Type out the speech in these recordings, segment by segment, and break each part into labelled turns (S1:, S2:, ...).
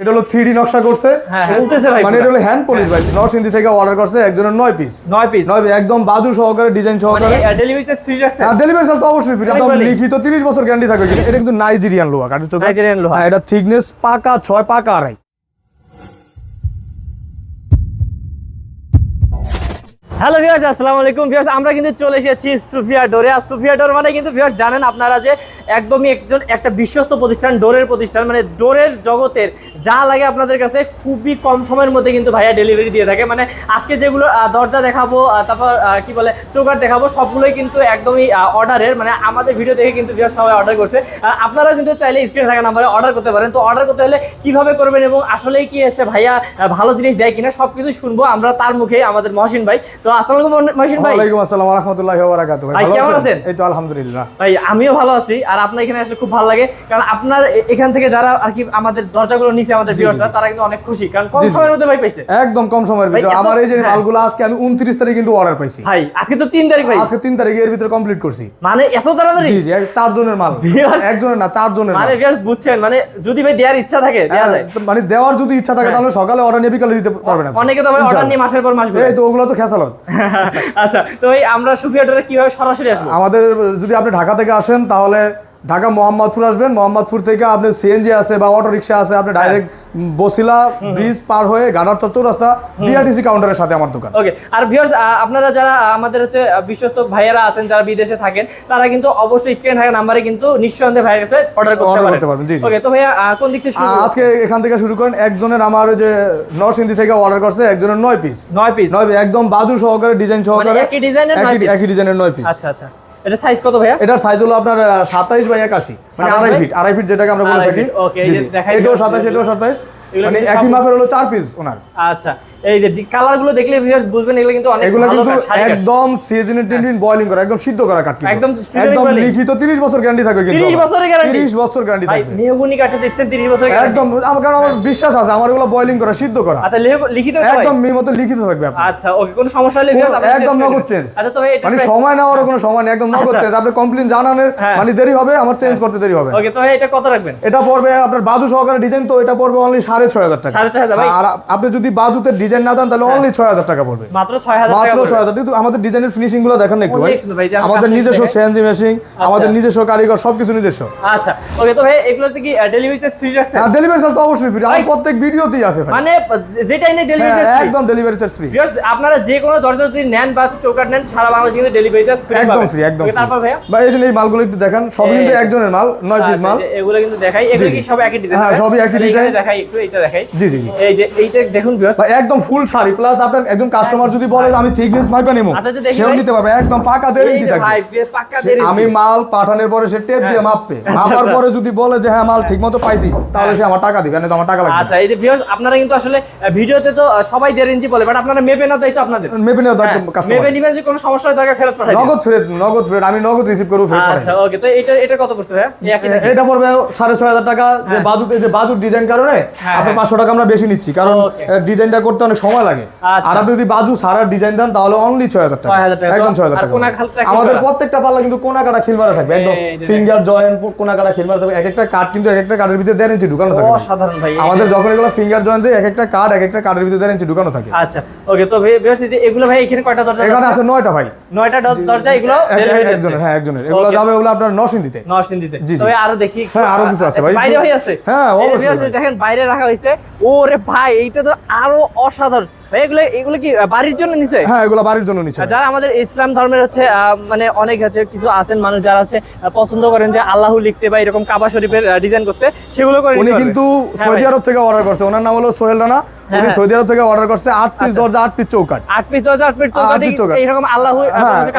S1: এটা হলো 3D নকশা করছে।
S2: হ্যাঁ, বলতেছে ভাই
S1: মানে এটা হলো হ্যান্ড পলিশ ভাই। নরসিংদী থেকে অর্ডার করছে একজনের নয় পিস
S2: নয় পিস
S1: 9 একদম বাজু সহকারে ডিজাইন সহকারে।
S2: ডেলিভারিতে ফ্রি রাখছে?
S1: আর ডেলিভারি চার্জ তো অবশ্যই ফ্রি লিখিত 30 বছর গ্যারান্টি থাকবে। এটা কিন্তু নাইজেরিয়ান লোহা কাঠের
S2: নাইজেরিয়ান লোহা।
S1: হ্যাঁ, এটা থিকনেস পাকা ছয় পাকা আড়াই।
S2: হ্যালো ভিউয়ার্স আসসালামু আলাইকুম। ভিউয়ার্স আমরা কিন্তু চলে এসেছি সুফিয়া ডোরে। আর সুফিয়া ডোর মানে কিন্তু ভিউয়ার্স জানেন আপনারা যে একদমই একজন, একটা বিশ্বস্ত প্রতিষ্ঠান, ডোরের প্রতিষ্ঠান। মানে ডোরের জগতের যা লাগে আপনাদের কাছে, খুবই কম সময়ের মধ্যে কিন্তু ভাইয়া ডেলিভারি দিয়ে থাকে। মানে আজকে যেগুলো দরজা দেখাবো তারপর কি বলে চৌকাট দেখাবো, সবগুলোই কিন্তু একদমই অর্ডারের মানে আমাদের ভিডিও দেখে কিন্তু ভিউয়ার্স সবাই অর্ডার করছে। আপনারাও কিন্তু চাইলে স্ক্রিনে থাকা নাম্বারে অর্ডার করতে পারেন। তো অর্ডার করতে হলে কীভাবে করবেন এবং আসলেই কি হচ্ছে ভাইয়া ভালো জিনিস দেয় কিনা সব কিছু শুনব আমরা তার মুখে, আমাদের মহসিন ভাই। তো আসসালামু আলাইকুম মহসিন ভাই।
S1: ওয়ালাইকুম আসসালাম ওয়া রাহমাতুল্লাহি ওয়া বারাকাতুহু
S2: ভাই, কেমন আছেন?
S1: এই তো আলহামদুলিল্লাহ।
S2: ভাই আমিও ভালো আছি আর আপনার এখানে আসলে খুব ভালো লাগে। কারণ আপনার এখান থেকে যারা আর কি আমাদের দরজাগুলো নিচে আমাদের ভিউয়ার্সরা তারা কিন্তু অনেক খুশি। কারণ কম
S1: জি, জি।
S2: সময়ের মধ্যে ভাই পাইছে।
S1: একদম কম সময়ের ভিতরে। আমার এই যে
S2: হ্যাঁ।
S1: মালগুলো আজকে আমি 29 তারিখ কিন্তু অর্ডার পাইছি।
S2: ভাই আজকে তো তিন তারিখ ভাই।
S1: আজকে 3 তারিখে এর ভিতরে কমপ্লিট করছি।
S2: মানে এত তাড়াতাড়ি?
S1: জি জি এক চার জনের মাল একজনের না চার জনের
S2: মানে ভিউয়ার্স বুঝছেন মানে যদি ভাই দেওয়ার ইচ্ছা থাকে
S1: হ্যাঁ,
S2: যায়।
S1: মানে দেওয়ার যদি ইচ্ছা থাকে তাহলে সকালে অর্ডার নিয়ে বিকালে দিতে পারবেন।
S2: অনেকে তো ভাই অর্ডার নিয়ে মাসের পর মাস।
S1: এই তো ওগুলো তো খেসালত।
S2: আচ্ছা তো এই আমরা সুফিয়া ডোরে কীভাবে সরাসরি আসব?
S1: আমাদের, যদি আপনি ঢাকা থেকে আসেন, তাহলে ঢাকা মোহাম্মদপুর আসবেন। মোহাম্মদপুর থেকে আপনি সিএনজি আছে বা অটো রিক্সা আছে আপনি ডাইরেক্ট বসিলা ব্রিজ পার হয়ে গাডার চত্বর রাস্তা বিআরটিসি কাউন্টারের সাথে আমার দোকান।
S2: ওকে আর ভিউয়ার্স আপনারা যারা আমাদের হচ্ছে বিশ্বস্ত ভাইয়েরা আছেন যারা বিদেশে থাকেন তারা কিন্তু অবশ্যই স্ক্রিন থাকা নাম্বারে কিন্তু নিঃসন্দেহে ভাইয়ের কাছে অর্ডার করতে পারেন।
S1: জি।
S2: ওকে তো ভাইয়া কোন দিক থেকে শুরু
S1: আজকে এখান থেকে শুরু করেন একজনের আমার যে নরসিংদী থেকে অর্ডার করছে একজনের নয় পিস
S2: নয় পিস
S1: নয় একদম বাজু সহকারে ডিজাইন সহকারে
S2: মানে একই ডিজাইনের
S1: একই ডিজাইনের নয় পিস
S2: আচ্ছা আচ্ছা। এটা সাইজ কত ভাইয়া?
S1: এটার সাইজ হলো আপনার সাতাইশ বাই একাশি। মানে আড়াই ফিট আড়াই ফিট যেটাকে আমরা বলে থাকি।
S2: ওকে এই যে দেখাই
S1: এটাও
S2: যাচ্ছে
S1: সাতাইশ
S2: যে-
S1: এটাও সাতাইশ।
S2: এগুলো
S1: মানে একই মাপের হলো চার পিস ওনার।
S2: আচ্ছা। এই যে কালারগুলো দেখলে ভিউয়ার্স বুঝবেন এগুলো কিন্তু অনেক
S1: এগুলো কিন্তু। একদম টিন বয়লিং করা একদম সিদ্ধ করা কিন্তু।
S2: একদম
S1: একদম লিখিত 30 বছর গ্যারান্টি থাকবে কিন্তু
S2: 30 বছরের guarantee?
S1: 30 বছর গ্যারান্টি থাকবে।
S2: মেহগুনি দিচ্ছেন 30 বছরের guarantee?
S1: একদম আমার কারণ আমার বিশ্বাস আছে আমার এগুলো বয়লিং করা সিদ্ধ করা।
S2: আচ্ছা লিখিত
S1: একদম মেয়ে মতো লিখিত থাকবে আপনার।
S2: আচ্ছা ওকে কোনো সমস্যা হলে viewers
S1: একদম নগদ চেঞ্জ
S2: আচ্ছা তো ভাই এটা
S1: মানে সময় নেওয়ার কোনো সময় নেই একদম নগদ
S2: আচ্ছা।
S1: চেঞ্জ আপনি কমপ্লেন জানানোর
S2: হ্যাঁ।
S1: মানে দেরি হবে আমার চেঞ্জ করতে দেরি হবে।
S2: ওকে তো ভাই এটা কত রাখবেন?
S1: এটা পড়বে আপনার বাজু সহকারে ডিজাইন তো এটা পড়বে অনলি সাড়ে ছয় হাজার টাকা।
S2: সাড়ে ছয় হাজার, ভাই।
S1: আর আপনি যদি বাজুতে ডিজাইন না দেন তাহলে অনলি ছয় হাজার টাকা পড়বে।
S2: মাত্র 6000 টাকা
S1: মাত্র ছয় হাজার। কিন্তু আমাদের ডিজাইনের ফিনিশিংগুলো দেখেন একটু ভাই।
S2: যে
S1: আমাদের নিজস্ব সিএনজি মেশিন আমাদের নিজস্ব কারিগর সবকিছু নিজস্ব।
S2: আচ্ছা ওকে তো ভাই এগুলোতে কি ডেলিভারিতে ফ্রি রাখছেন?
S1: আর ডেলিভারি চার্জ তো অবশ্যই ফ্রি আমার প্রত্যেক ভিডিওতেই আছে ভাই।
S2: মানে যেটা এনে
S1: হ্যাঁ
S2: ডেলিভারি
S1: একদম ডেলিভারি চার্জ ফ্রি
S2: ভিউয়ার্স আপনারা যে কোনো দরজা যদি নেন বা চৌকাট নেন সারা বাংলাদেশে কিন্তু ডেলিভারি চার্জ ফ্রি
S1: একদম ফ্রি একদম
S2: তারপর ভাইয়া?
S1: ভাই এই যে এই মালগুলো একটু দেখেন
S2: সবই
S1: কিন্তু একজনের মাল নয় পিস
S2: আচ্ছা,
S1: মাল।
S2: এগুলো কিন্তু দেখাই। এগুলো কি সব একই ডিজাইন
S1: হ্যাঁ, সবই একই design।
S2: দেখাই একটু এটা দেখাই।
S1: জি, জি।
S2: এই যে এইটা দেখুন ভিউয়ার্স
S1: ভাই একদম ফুল শাড়ি প্লাস আপনার একজন কাস্টমার যদি বলে আমি থিকনেস মাইপা নিবো
S2: আচ্ছা, আচ্ছা,
S1: সেও নিতে পারবে। একদম পাকা দেড় ইঞ্চি থাকবে। আমি মাল পাঠানোর পরে সে টেপ দিয়ে
S2: হ্যাঁ।
S1: মাপবে।
S2: আচ্ছা,
S1: মাপার। পরে যদি বলে যে হ্যাঁ মাল ঠিক মতো পাইছি তাহলে সে আমার টাকা দিবে না তো আমার টাকা লাগবে
S2: আচ্ছা এই যে ভিউয়ার্স আপনারা কিন্তু আসলে ভিডিওতে তো সবাই দেড় ইঞ্চি বলে বাট আপনারা মেপে না তো আপনাদের।
S1: মেপে নেওয়া
S2: হ্যাঁ,
S1: দায়িত্ব কাস্টমার
S2: মেপে নিবেন যে কোনো সমস্যা হয় তাকে ফেরত পাঠাই
S1: নগদ ফেরত নগদ ফেরত আমি নগদ রিসিভ করব ফেরত পাঠাই।
S2: আচ্ছা ওকে তো এটা এটা কত পড়ছে ভাই?
S1: এটা পড়বে সাড়ে ছয় হাজার টাকা যে
S2: হ্যাঁ।
S1: বাজুতে যে বাজুর ডিজাইন কারণে
S2: হ্যাঁ,
S1: আপনার
S2: হ্যাঁ।
S1: পাঁচশো টাকা আমরা বেশি নিচ্ছি। কারণ. ডিজাইনটা করতে অনেক সময় লাগে।
S2: আচ্ছা।
S1: আর আপনি যদি বাজু সারা ডিজাইন দেন তাহলে অনলি ছয় হাজার টাকা। একদম ছয় হাজার টাকা আমাদের প্রত্যেকটা পাল্লা কিন্তু কোনা কাটা খিলমারা থাকবে একদম ফিঙ্গার জয়েন্ট কোনা কাটা খিলমারা থাকবে। এক একটা কাঠ কিন্তু এক একটা কাঠের ভিতরে দেড় ইঞ্চি ঢুকানো থাকে। আমাদের যখন এগুলো ফিঙ্গার জয়েন্ট দেয় এক একটা কাঠ এক একটা কাঠের ভিতরে দেড় ইঞ্চি ঢুকানো থাকে।
S2: আচ্ছা ওকে তো যে এগুলো ভাই এখানে কয়টা দরজা
S1: এখানে আছে নয়টা ভাই।
S2: নয়টা দরজা এগুলো
S1: এক- এক- একজনের হ্যাঁ একজনের। এগুলো যাবে ওগুলো আপনার নরসিংদীতে
S2: নরসিংদীতে
S1: জি, জি।
S2: তবে আরও দেখি।
S1: হ্যাঁ, আরও কিছু আছে
S2: আচ্ছা,
S1: ভাই।
S2: বাইরে ভাই আছে?
S1: হ্যাঁ, অবশ্যই
S2: দেখেন বাইরে রাখা হয়েছে। ওরে ভাই এইটা তো আরও অসাধারণ ভাই এগুলো এগুলো কি বাড়ির জন্য নিছে?
S1: হ্যাঁ এগুলো বাড়ির জন্য নিচ্ছে
S2: যারা আমাদের ইসলাম ধর্মের হচ্ছে মানে অনেক আছে কিছু আছেন মানুষ যারা হচ্ছে পছন্দ করেন যে আল্লাহ লিখতে বা এরকম কাবা শরীফের ডিজাইন করতে সেগুলো করে
S1: উনি কিন্তু
S2: হ্যাঁ
S1: সৌদি আরব থেকে অর্ডার করছে। ওনার নাম হলো সোহেল রানা। উনি
S2: হ্যাঁ।
S1: সৌদি আরব থেকে অর্ডার করছে আট পিস
S2: আচ্ছা।
S1: দরজা আট পিস চৌকাট
S2: আট পিস দরজা আট পিস
S1: আট
S2: চৌকাঠি
S1: piece চৌকাঠ।
S2: এইরকম আল্লাহ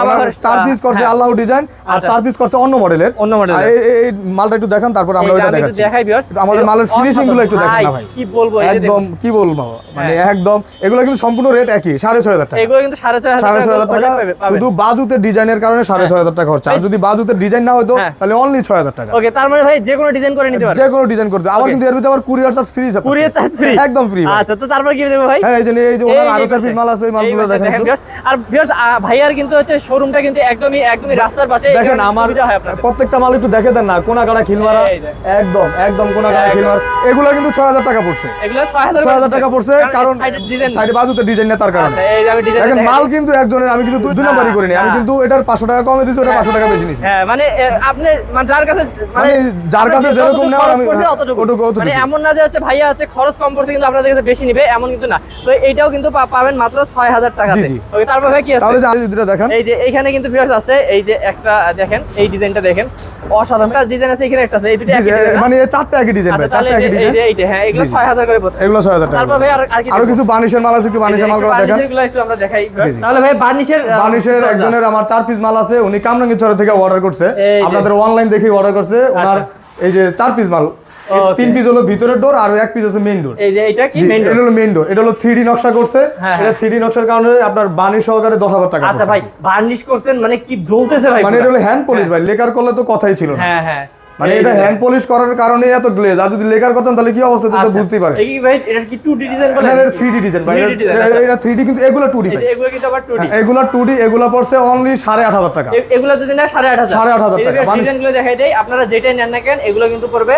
S1: ওনার পিস করছে আল্লাহ ডিজাইন আর
S2: আচ্ছা।
S1: চার পিস করছে অন্য মডেলের
S2: অন্য
S1: এই- মালটা একটু দেখান তারপর আমরা ওইটা দেখাচ্ছি।
S2: দেখাই
S1: আমাদের মালের ফিনিশিংগুলো একটু। দেখেন না ভাই
S2: কি বলব
S1: একদম কি বলব? মানে। একদম এগুলো এগুলো কিন্তু সম্পূর্ণ রেট একই সাড়ে ছয় হাজার টাকা।
S2: এগুলো কিন্তু সাড়ে ছয় হাজার টাকা
S1: শুধু বাজুতের ডিজাইনের কারণে সাড়ে ছয় হাজার টাকা খরচ। আর যদি বাজুতের ডিজাইন না হতো
S2: হ্যাঁ।
S1: তাহলে অনলি ছয় হাজার টাকা।
S2: ওকে তার মানে ভাই যে কোনো ডিজাইন করে নিতে পারবে
S1: যে কোনো ডিজাইন করতে আবার কিন্তু এর ভিতরে আবার কুরিয়ার চার্জ ফ্রি আছে
S2: কুরিয়ার চার্জ ফ্রি
S1: একদম ফ্রি
S2: আচ্ছা তো তারপর কি দেবো ভাই?
S1: হ্যাঁ এই যে এই যে ওনার আরও চার। পিস মাল আছে
S2: এই
S1: মালগুলো দেখেন।
S2: আর আহ, ভাইয়ার কিন্তু হচ্ছে শোরুমটা কিন্তু একদমই একদমই রাস্তার পাশে
S1: দেখেন আমার
S2: হয়।
S1: প্রত্যেকটা মাল একটু দেখে দেন না কোনা কাটা খিলমারা একদম একদম কোনা কাটা। খিলমার। এগুলো কিন্তু ছয় হাজার টাকা পড়ছে।
S2: এগুলো ছয় হাজার
S1: টাকা পড়ছে কারণ সাইডে বাজুতে ডিজাইন না তার কারণে। দেখেন মাল কিন্তু একজনের আমি কিন্তু দুই- নাম্বারই করিনি। আমি কিন্তু এটার পাঁচশো টাকা কমে দিচ্ছি ওটা পাঁচশো টাকা বেশি নিচ্ছি
S2: হ্যাঁ মানে আপনি মানে যার কাছে
S1: মানে যার কাছে যেরকম নেওয়ার আমি- হ্যাঁ, ওটুকু-
S2: মানে এমন না যে হচ্ছে ভাইয়া হচ্ছে খরচ কম পড়ছে কিন্তু আপনাদের কাছে বেশি নিবে এমন কিন্তু না। তো এইটাও কিন্তু পাবেন মাত্র ছয় হাজার
S1: জি।
S2: ওকে তারপর ভাই কি আছে?
S1: তাহলে যে দুটো দেখান।
S2: এই যে এইখানে কিন্তু ভিউয়ার্স আছে এই যে একটা দেখেন এই ডিজাইনটা দেখেন। অসাধারণ। ডিজাইন আছে এখানে একটা আছে এই দুটো?
S1: মানে চারটা একই ডিজাইন ভাই
S2: আচ্ছা,
S1: চারটা একই ডিজাইন
S2: এইটা হ্যাঁ এগুলো
S1: জি, জি।
S2: ছয় হাজার করে পড়ছে।
S1: এগুলো ছয় হাজার টাকা
S2: তারপর ভাই আর আর
S1: কিছু বানিশের মাল আছে একটু মালগুলো দেখেন।
S2: আমরা দেখাই
S1: জি, জি।
S2: তাহলে ভাই বার্নিশের আহ,
S1: বানিশের একজনের আমার চার পিস মাল আছে উনি কামরাঙ্গি চরে থেকে অর্ডার করছে। আপনাদের অনলাইন দেখেই অর্ডার করছে ওনার এই যে চার পিস মাল। তিন পিস হলো ভিতরের ডোর আর এক পিস আছে মেইন ডোর
S2: এই যে এটা কি?
S1: এটা হলো মেইন ডোর এটা হলো নকশা করছে।
S2: হ্যাঁ,
S1: এটা থ্রি নকশার কারণে আপনার বানিশ সহকারে দশ হাজার টাকা
S2: আচ্ছা ভাই বার্নিশ করছেন মানে কি জ্বলতেছে ভাই
S1: মানে এটা হলো হ্যান্ড পলিশ ভাই লেকার করলে তো কথাই ছিল না।
S2: হ্যাঁ হ্যাঁ।
S1: মানে এটা হ্যান্ড পলিশ করার কারণে এত গ্লেজ আর যদি লেকার করতেন তাহলে কি অবস্থা? হতো
S2: আচ্ছা,
S1: পারে
S2: এই ভাই এটা কি 2D ডিজাইন বলে?
S1: এটা ডিজাইন ভাই। এটা-
S2: আচ্ছা।
S1: কিন্তু এগুলো
S2: এগুলো কিন্তু আবার 2D
S1: এগুলো এগুলো পড়ছে অনলি সাড়ে আট হাজার টাকা।
S2: এ- এগুলো যদি না সাড়ে আট হাজার।
S1: সাড়ে আট হাজার টাকা। মানুষ-
S2: ডিজাইনগুলো দেখাই দেয় আপনারা যেটাই নেন না কেন এগুলো কিন্তু পড়বে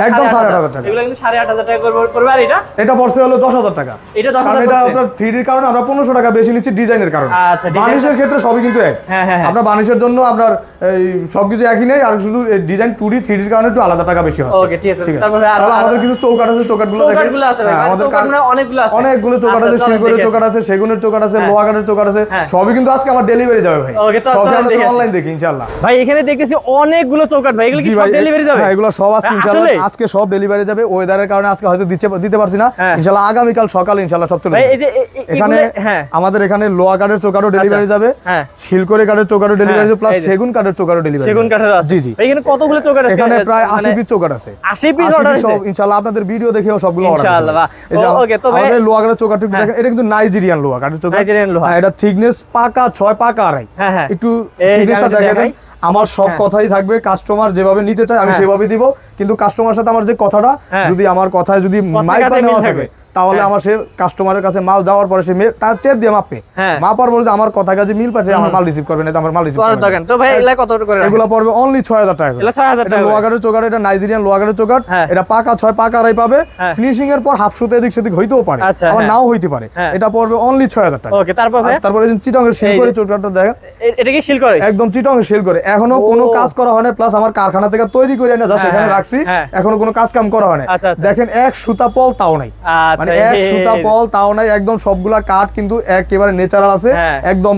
S1: একদম
S2: সাড়ে
S1: সাড়ে
S2: আট
S1: আট হাজার টাকা।
S2: এগুলো কিন্তু সাড়ে আট হাজার টাকা পড়বে আর এটা?
S1: এটা পড়ছে হলো দশ হাজার টাকা।
S2: এটা দশ
S1: কারণ
S2: হাজার
S1: এটা আপনার কারণে আমরা পনেরোশো টাকা বেশি নিচ্ছি ডিজাইনের কারণে।
S2: আচ্ছা,
S1: বানিশের ক্ষেত্রে সবই কিন্তু এক।
S2: হ্যাঁ, হ্যাঁ, হ্যাঁ।
S1: আপনার বানিশের জন্য আপনার এই সবকিছু একই নেই আর শুধু ডিজাইন টু ডি থ্রি ডির কারণে একটু আলাদা টাকা বেশি হয়
S2: ঠিক আছে।
S1: আছে। তাহলে আমাদের কিছু চৌকাট আছে গুলো
S2: চৌকাটগুলো আছে
S1: হ্যাঁ,
S2: মানে
S1: আমাদের
S2: অনেকগুলো আছে।
S1: অনেকগুলো চৌকাট
S2: আচ্ছা,
S1: আছে
S2: চলেন
S1: চৌকাট আছে। সেগুনের চৌকাট আছে
S2: হ্যাঁ।
S1: চৌকাট আছে
S2: হ্যাঁ।
S1: সবই কিন্তু আজকে আমার ডেলিভারি যাবে ভাই।
S2: তো
S1: সবই। অনলাইন দেখি ইনশাআল্লাহ।
S2: ভাই এখানে দেখতেছি অনেকগুলো চৌকাট ভাই এগুলো কি সব ডেলিভারি যাবে?
S1: হ্যাঁ এগুলো সব আজকে
S2: হ্যাঁ,
S1: ইনশাআল্লাহ আজকে সব ডেলিভারি যাবে। ওয়েদারের কারণে আজকে হয়তো দিতে দিতে পারছি না।
S2: হ্যাঁ।
S1: ইনশাআল্লাহ আগামীকাল সকালে ইনশাআল্লাহ সব চলে
S2: ভাই। এই যে
S1: এখানে
S2: হ্যাঁ।
S1: আমাদের এখানে লোয়া কাঠের চৌকাঠও ডেলিভারি যাবে।
S2: হ্যাঁ।
S1: শিলকরে কাঠের চৌকাঠও ডেলিভারি
S2: হ্যাঁ,
S1: যাবে। প্লাস সেগুন কাঠের চৌকাঠও ডেলিভারি
S2: সেগুন কাঠের
S1: জি জি।
S2: এখানে কতগুলো চৌকাট আছে
S1: এখানে প্রায়
S2: মানে
S1: আশি পিস চৌকাঠ আছে
S2: 80 পিস অর্ডার আছে
S1: ইনশাআল্লাহ আপনাদের ভিডিও দেখেও সবগুলো অর্ডার
S2: ইনশাআল্লাহ, বাহ। ও, okay, তো ভাই-
S1: আমাদের কাঠের দেখেন এটা কিন্তু নাইজেরিয়ান লোয়া কাঠের চৌকাঠ
S2: নাইজেরিয়ান লোহা।
S1: হ্যাঁ, এটা থিকনেস পাকা ছয় পাকা আড়াই
S2: হ্যাঁ, হ্যাঁ।
S1: একটু থিকনেসটা
S2: আমি
S1: দেখে
S2: দেখাই।
S1: দেন আমার সব
S2: হ্যাঁ।
S1: কথাই থাকবে কাস্টমার যেভাবে নিতে চায় আমি
S2: হ্যাঁ।
S1: সেভাবে দিব কিন্তু কাস্টমার সাথে আমার যে কথাটা
S2: হ্যাঁ।
S1: যদি আমার কথায় যদি মাইক নেওয়া থাকে। তাহলে
S2: হ্যাঁ।
S1: আমার সে কাস্টমারের কাছে মাল যাওয়ার পরে সে তার টেপ দিয়ে মাপবে
S2: হ্যাঁ।
S1: মাপার পরে আমার কথা কাছে মিল পাচ্ছে আমার মাল রিসিভ করবে না আমার মাল রিসিভ করবে
S2: তো ভাই এগুলা কত করে?
S1: এগুলো পড়বে অনলি ছয় হাজার টাকা করে।
S2: এগুলো 6000
S1: এটা
S2: টাকা।
S1: লোহাগাড়ের চোকাট এটা নাইজেরিয়ান চোকাট
S2: হ্যাঁ।
S1: এটা পাকা ছয় পাকা আড়াই পাবে
S2: হ্যাঁ।
S1: ফিনিশিং এর পর হাফ সুতে এদিক সেদিক হইতেও পারে
S2: আচ্ছা,
S1: আবার
S2: হ্যাঁ।
S1: নাও হইতে পারে
S2: হ্যাঁ।
S1: এটা পড়বে অনলি ছয় হাজার টাকা
S2: ওকে তারপর
S1: তারপরে চিটংয়ের শিল
S2: এই
S1: করে
S2: যে।
S1: দেখেন
S2: এটা কি শিল করে
S1: একদম চিটং সেল করে এখনও কোনো কাজ করা হয় না প্লাস আমার কারখানা থেকে তৈরি করে না জাস্ট
S2: হ্যাঁ,
S1: এখানে
S2: হ্যাঁ,
S1: রাখছি
S2: হ্যাঁ।
S1: এখনও কোনো কাজ কাম করা হয় না
S2: আচ্ছা, আচ্ছা।
S1: দেখেন এক সুতা পল তাও নাই
S2: আচ্ছা,
S1: মানে এক সুতা পল তাও নাই একদম সবগুলা কাঠ কিন্তু একেবারে নেচারাল আছে
S2: হ্যাঁ।
S1: একদম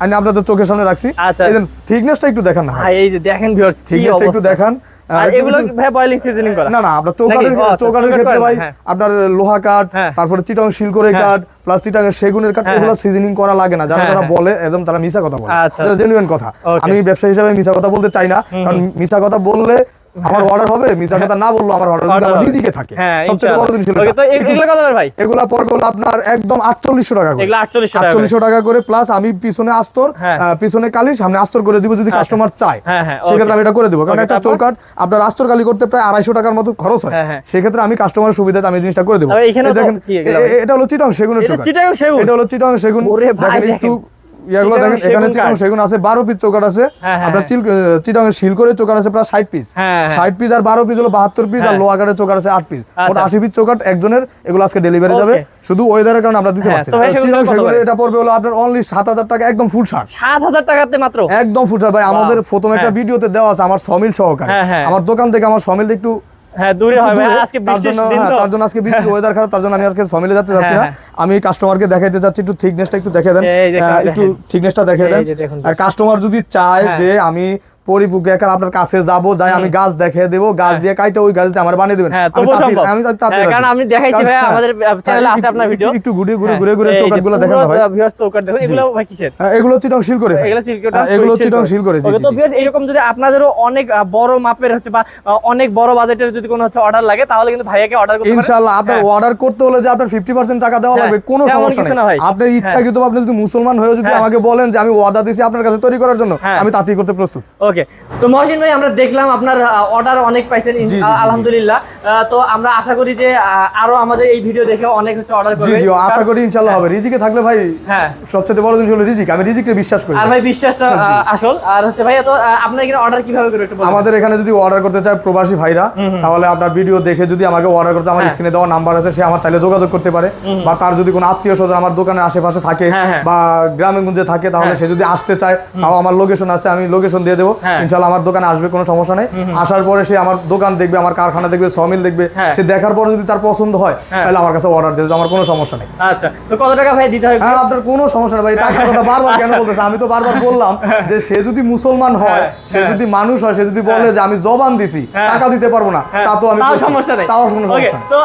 S1: আমি আপনাদের চোখের সামনে রাখছি
S2: আচ্ছা।
S1: থিকনেসটা একটু দেখেন না
S2: এই যে দেখেন ভিউয়ার্স
S1: থিকনেসটা একটু দেখান আপনার
S2: আচ্ছা,
S1: চৌকাঠের
S2: চৌকাঠ
S1: ক্ষেত্রে
S2: করেন,
S1: ভাই
S2: হ্যাঁ।
S1: আপনার লোহা কাঠ
S2: হ্যাঁ।
S1: তারপরে চিটং শিলকরে
S2: হ্যাঁ।
S1: কাঠ প্লাস চিটাঙের সেগুনের কাঠ
S2: হ্যাঁ,
S1: এগুলো
S2: হ্যাঁ।
S1: সিজনিং করা লাগে না যারা
S2: হ্যাঁ, হ্যাঁ।
S1: বলে একদম তারা মিছা কথা বলে
S2: আচ্ছা।
S1: জেনুইন কথা আমি ব্যবসা হিসাবে মিশা কথা বলতে চাই না কারণ মিশা কথা বললে আমার অর্ডার হবে কথা না বলল আমার অর্ডার আমার নিজেকে থাকে।
S2: হ্যাঁ
S1: সবচেয়ে বড় জিনিস
S2: ওকে তো এ- এগুলো কত ভাই?
S1: এগুলা পড়বে হলো আপনার একদম আটচল্লিশশো টাকা করে।
S2: এগুলো 4800 টাকা করে।
S1: টাকা করে প্লাস আমি পিছনে আস্তর
S2: হ্যাঁ।
S1: পিছনে কালি সামনে আস্তর করে দিব যদি কাস্টমার চায়।
S2: হ্যাঁ, হ্যাঁ,
S1: সেক্ষেত্রে আমি এটা করে দেবো। কারণ একটা? চৌকাট আপনার আস্তর কালি করতে প্রায় আড়াইশো টাকার মতো খরচ হয়। সেক্ষেত্রে আমি কাস্টমারের সুবিধাতে আমি জিনিসটা করে দেবো। এটা হলো চিটং সেগুনের চৌকাট
S2: সেগুন?
S1: এটা হলো চিটং সেগুন। দেখেন একটু। ইয়াগুলো দেখেন এখানে
S2: সেগুন
S1: চিটং সেগুন আছে বারো পিস চৌকাট আছে।
S2: হ্যাঁ, হ্যাঁ,
S1: আপনার
S2: হ্যাঁ।
S1: শিল করে চৌকাট আছে প্রায় ষাট পিস
S2: হ্যাঁ, হ্যাঁ।
S1: ষাট পিস আর বারো পিস হলো বাহাত্তর পিস আর চৌকাট আছে আট পিস মোট
S2: আচ্ছা।
S1: আশি পিস চৌকাট একজনের এগুলো আজকে ডেলিভারি যাবে। শুধু ওয়েদারের কারণে আমরা দিতে পারছি চিটং সেগুনের এটা পড়বে হলো আপনার অনলি সাত হাজার টাকা একদম ফুল শার্ট
S2: সাত হাজার টাকাতে মাত্র?
S1: একদম ফুল শার্ট ভাই আমাদের প্রথম একটা। ভিডিওতে দেওয়া আছে আমার সমিল সহকারে। আমার দোকান থেকে আমার সমিলটা একটু
S2: হ্যাঁ দূরে আজকে বৃষ্টির দিন
S1: হ্যাঁ,
S2: তো।
S1: তার জন্য আজকে বৃষ্টির ওয়েদার খারাপ তার জন্য আমি আজকে সমিলে যেতে যাচ্ছি না।
S2: হ্যাঁ,
S1: আমি কাস্টমারকে দেখাইতে একটু থিকনেসটা একটু দেখে দেন। একটু থিকনেসটা দেখে দেন। আর কাস্টমার যদি চায়
S2: হ্যাঁ।
S1: যে আমি পরিপূর্ণ একাল আপনার কাছে যাব যাই আমি গাছ দেখে দেবো গাছ দিয়ে কাইটা ওই আমার বানিয়ে দেবেন
S2: হ্যাঁ,
S1: আমি
S2: হ্যাঁ। কারণ আমি দেখাইছি
S1: হ্যাঁ,
S2: আমাদের,
S1: হ্যাঁ,
S2: চ্যানেলে আছে আপনার ভিডিও।
S1: একটু- ঘুরে ঘুরে
S2: হ্যাঁ,
S1: ঘুরে ঘুরে চৌকাটগুলো দেখেন ভাই
S2: চৌকাঠ দেখুন, এগুলো ভাই কিসের?
S1: হ্যাঁ, এগুলো চিটং শিল করে
S2: এগুলো সিল্কের
S1: হ্যাঁ, এগুলো চিটং শিল করে জি,
S2: তো viewers, এরকম যদি আপনাদেরও অনেক বড় মাপের হচ্ছে বা অনেক বড় বাজেটের যদি কোনো হচ্ছে অর্ডার লাগে তাহলে কিন্তু ভাইয়াকে অর্ডার করতে পারেন
S1: ইনশাআল্লাহ আপনার
S2: হ্যাঁ।
S1: অর্ডার করতে হলে যে আপনার ফিফটি পার্সেন্ট টাকা দেওয়া
S2: হ্যাঁ,
S1: লাগবে কোনো সমস্যা নেই
S2: ভাই।
S1: আপনার ইচ্ছাকৃত আপনি যদি মুসলমান হয়ে যদি
S2: হ্যাঁ।
S1: আমাকে বলেন যে আমি ওয়াদা দিছি আপনার কাছে তৈরি করার জন্য
S2: হ্যাঁ।
S1: আমি তাতেই করতে প্রস্তুত
S2: ওকে তো মহসিন ভাই আমরা দেখলাম আপনার অর্ডার অনেক পাইছেন। আলহামদুলিল্লাহ। তো আমরা আশা করি যে আরও আমাদের এই ভিডিও দেখে অনেক হচ্ছে অর্ডার করবে।
S1: জি জি আশা করি ইনশাআল্লাহ হবে। রিজিকে থাকলে ভাই
S2: হ্যাঁ।
S1: সবচেয়ে বড় জিনিস হলো রিজিক। আমি রিজিককে বিশ্বাস করি।
S2: আর ভাই বিশ্বাসটা আসল। আর হচ্ছে ভাইয়া তো আপনার এখানে অর্ডার কীভাবে করবে একটু বলুন।
S1: আমাদের এখানে যদি অর্ডার করতে চায় প্রবাসী ভাইরা তাহলে আপনার ভিডিও দেখে যদি আমাকে অর্ডার করতে আমার
S2: হ্যাঁ।
S1: স্ক্রিনে দেওয়া নাম্বার আছে সে আমার চাইলে যোগাযোগ করতে পারে। বা তার যদি কোনো আত্মীয় স্বজন আমার দোকানের আশেপাশে থাকে
S2: হ্যাঁ, হ্যাঁ।
S1: বা গ্রামে গঞ্জে থাকে তাহলে
S2: হ্যাঁ।
S1: সে যদি আসতে চায় তাও আমার লোকেশন আছে আমি লোকেশন দিয়ে দেবো।
S2: হ্যাঁ।
S1: ইনশাল্লাহ আমার দোকানে আসবে কোনো সমস্যা নেই। আসার পরে সে আমার দোকান দেখবে আমার কারখানা দেখবে সমিল দেখবে
S2: হ্যাঁ।
S1: সে দেখার পরে যদি তার পছন্দ হয়
S2: হ্যাঁ।
S1: তাহলে আমার কাছে অর্ডার দেবে আমার কোনো সমস্যা নেই।
S2: আচ্ছা তো কত টাকা ভাই দিতে হবে
S1: হ্যাঁ আপনার কোনো সমস্যা নেই ভাই টাকার কথা বারবার কেন বলতেছে? আমি তো বারবার বললাম যে সে যদি মুসলমান হয়
S2: হ্যাঁ,
S1: সে
S2: হ্যাঁ।
S1: যদি মানুষ হয় সে যদি বলে যে আমি জবান দিছি
S2: হ্যাঁ।
S1: টাকা দিতে পারব না
S2: হ্যাঁ,
S1: তা তো আমি
S2: সমস্যা নেই।
S1: তাও সমস্যা
S2: তো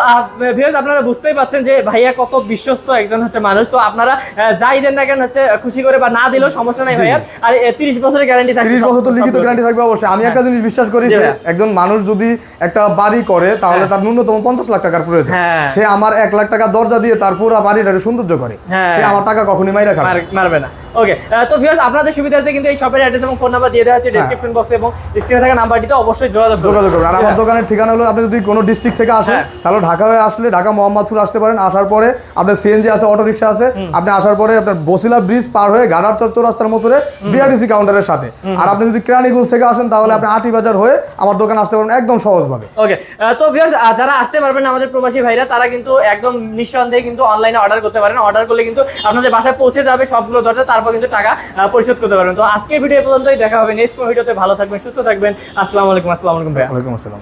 S2: ভিউয়ার্স আপনারা বুঝতেই পারছেন যে ভাইয়া কত বিশ্বস্ত একজন হচ্ছে মানুষ। তো আপনারা যাই দেন না কেন হচ্ছে খুশি করে বা না দিলেও সমস্যা নাই ভাইয়া। আর তিরিশ বছরের গ্যারান্টি থাকে
S1: তিরিশ বছর তো লিখিত গ্যারান্টি থাকবে অবশ্যই। আমি একটা জিনিস বিশ্বাস করি একজন মানুষ যদি একটা বাড়ি করে তাহলে তার ন্যূনতম পঞ্চাশ লাখ টাকার প্রয়োজন।
S2: হ্যাঁ।
S1: সে আমার এক লাখ টাকা দরজা দিয়ে তার পুরো বাড়িটাকে সৌন্দর্য করে।
S2: হ্যাঁ।
S1: সে আমার টাকা কখনই মাইরা খাবে
S2: মারবে না। ওকে তো ভিউয়ার্স আপনাদের সুবিধার্থে কিন্তু এই শপের অ্যাড্রেস এবং ফোন নাম্বার দিয়ে দেওয়া আছে ডেসক্রিপশন বক্সে এবং স্ক্রিনে থাকা নাম্বারটিতে অবশ্যই যোগাযোগ
S1: যোগাযোগ করবেন আর আমার
S2: হ্যাঁ।
S1: দোকানের ঠিকানা হলো আপনি যদি কোনো ডিস্ট্রিক্ট থেকে আসেন
S2: হ্যাঁ।
S1: তাহলে ঢাকা হয়ে আসলে ঢাকা মোহাম্মদপুর আসতে পারেন। আসার পরে আপনার সিএনজি আছে অটো রিক্সা আছে আপনি আসার পরে আপনার বসিলা ব্রিজ পার হয়ে গাড়ার চর চৌরাস্তার মোড়ে বিআরটিসি কাউন্টারের সাথে। আর আপনি যদি কেরানীগঞ্জ থেকে আসেন তাহলে আপনি আটি বাজার হয়ে আমার দোকানে আসতে পারেন একদম সহজভাবে।
S2: ওকে তো ভিউয়ার্স যারা আসতে পারবেন আমাদের প্রবাসী ভাইরা তারা কিন্তু একদম নিঃসন্দেহে কিন্তু অনলাইনে অর্ডার করতে পারেন। অর্ডার করলে কিন্তু আপনাদের বাসায় পৌঁছে যাবে সবগুলো দরজা। তারপর কিন্তু টাকা পরিশোধ করতে পারবেন। তো আজকের ভিডিও পর্যন্তই, দেখা হবে নেক্সট কোনো ভিডিওতে। ভালো থাকবেন, সুস্থ থাকবেন। আসসালামু আলাইকুম আসসালামু আলাইকুম ভাইয়া।
S1: ওয়ালাইকুম আসসালাম।